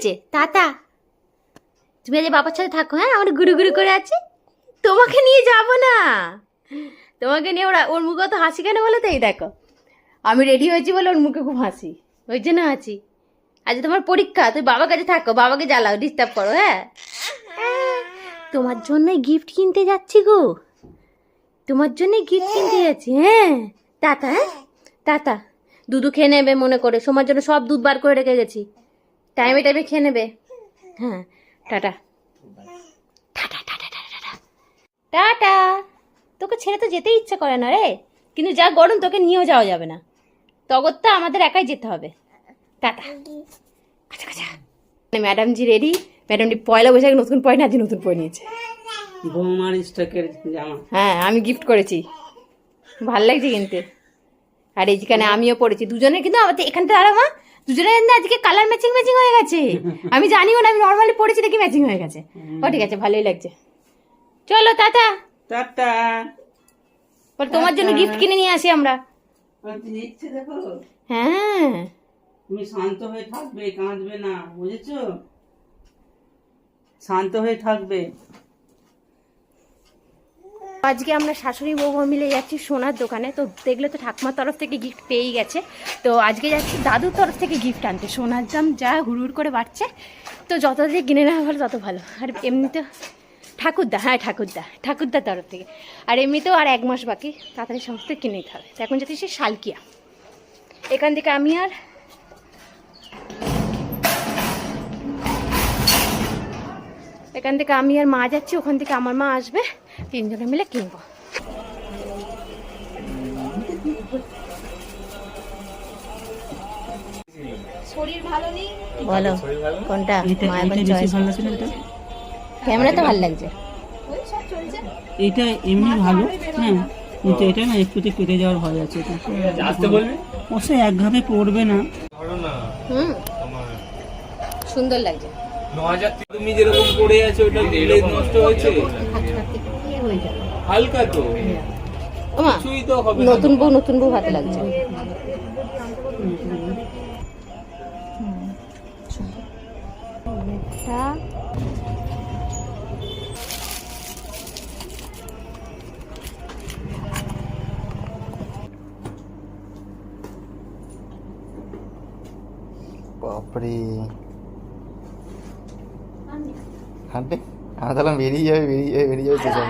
যে, তাতা, তুমি আজ বাবার সাথে থাকো হ্যাঁ? আমার গুরু গুরু করে আছে। তোমাকে নিয়ে যাব না। তোমাকে নিয়ে ওরা, ওর মুখে তো হাসি কেন বলো তো? দেখো, আমি রেডি হয়েছি বলে ওর মুখে খুব হাসি। ওই জন্য আছি। আজ তোমার পরীক্ষা তুই বাবার কাছে থাকো, বাবাকে জ্বালাও ডিস্টার্ব করো হ্যাঁ? তোমার জন্যই গিফট কিনতে যাচ্ছি গো। তোমার জন্যই গিফট কিনতে যাচ্ছি হ্যাঁ? তাতা হ্যাঁ? তাতা, দুধু খেয়ে নেবে মনে করে সময়ের জন্য সব দুধ বার করে রেখে গেছি। টাইমে টাইমে খেয়ে নেবে। হ্যাঁ tata. Tata tata tata tata. Tata. তোকে ছেড়ে তো যেতেই ইচ্ছা করে না রে। কিন্তু যা গরম তোকে নিয়েও যাওয়া যাবে না। তগরটা আমাদের একাই যেতে হবে। টাটা। আচ্ছা আচ্ছা। ম্যাডামজি রেডি ম্যাডামজি পয়লা বৈশাখে নতুন পয় না আজ নতুন পয় নিয়েছে। বৌমার স্টকের জামা। হ্যাঁ আমি গিফট করেছি। ভালো লাগছে কিনতে। আর এইখানে আমিও পড়েছি দুজনের কিন্তু আমাদের এখানটা আর মা দুজনের আজকে কালার ম্যাচিং ম্যাচিং হয়ে গেছে। আমি জানিও না আমি নর্মালি পড়েছি দেখি ম্যাচিং হয়ে গেছে। ও ঠিক আছে ভালোই লাগছে। চলো টাটা। টাটা। পর তোমার জন্য গিফট কিনে নিয়ে আসি আমরা। দেখো। হ্যাঁ। তুমি শান্ত হয়ে থাকবে কাঁদবে না বুঝেছ? শান্ত হয়ে থাকবে। আজকে আমরা শাশুড়ি বউ মিলে যাচ্ছি সোনার দোকানে। তো দেখলে তো ঠাকুমার তরফ থেকে গিফট পেয়েই গেছে। তো আজকে যাচ্ছি দাদুর তরফ থেকে গিফট আনতে। সোনার দাম যা হুড় করে বাড়ছে, তো যত দিয়ে কিনে নেওয়া ভালো, তত ভালো। আর এমনিতে ঠাকুরদা হ্যাঁ ঠাকুরদা, ঠাকুরদার তরফ থেকে। আর এমনিতেও আর এক মাস বাকি, তাড়াতাড়ি সমস্ত কিনে নিতে হবে। এখন যাচ্ছি সে শালকিয়া। এখান থেকে আমি আর এখান থেকে আমি আর মা যাচ্ছি ওখান থেকে আমার মা আসবে। তিনজনে মিলে কিনবো। শরীর ভালো নেই? বলো কোনটা? ক্যামেরা তো ভালো লাগছে এটা? এমনি ভালো? হ্যাঁ কিন্তু এটা না একটুতে কেটে যাওয়ার ভয় আছে এটা আসতে বলবি? অবশ্য এক পড়বে না। হুম। সুন্দর লাগছে। তুমি যেরকম পড়ে আছো ওটা দিলে নষ্ট হয়েছে? হালকা তো। কিছুই তো হবে নতুন বউ নতুন বউ হাতে লাগছে। বাপরে। হাঁটবে আমি তাহলে বেরিয়ে যাবে বেরিয়ে যাবে বেরিয়ে যাবে সেসব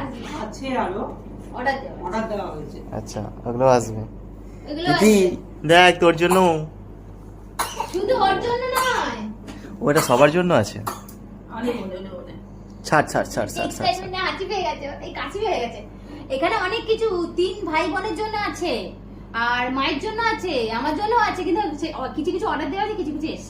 আছে আরও। অর্ডার দেওয়া অর্ডার দেওয়া হয়েছে। আচ্ছা ওগুলো আসবে। দিদি দেখ তোর জন্য। শুধু ওর জন্য নয়। ওটা সবার জন্য আছে। আরে বলে বলে ছাড় ছাড় ছাড় ছাড় ছাড় ছাড়। হাঁচি পেয়ে গেছে এই কাশি পেয়ে গেছে। এখানে অনেক কিছু তিন ভাই বোনের জন্য আছে। আর মায়ের জন্য আছে আমার জন্য আছে কিন্তু কিছু কিছু অর্ডার দেওয়া আছে কিছু কিছু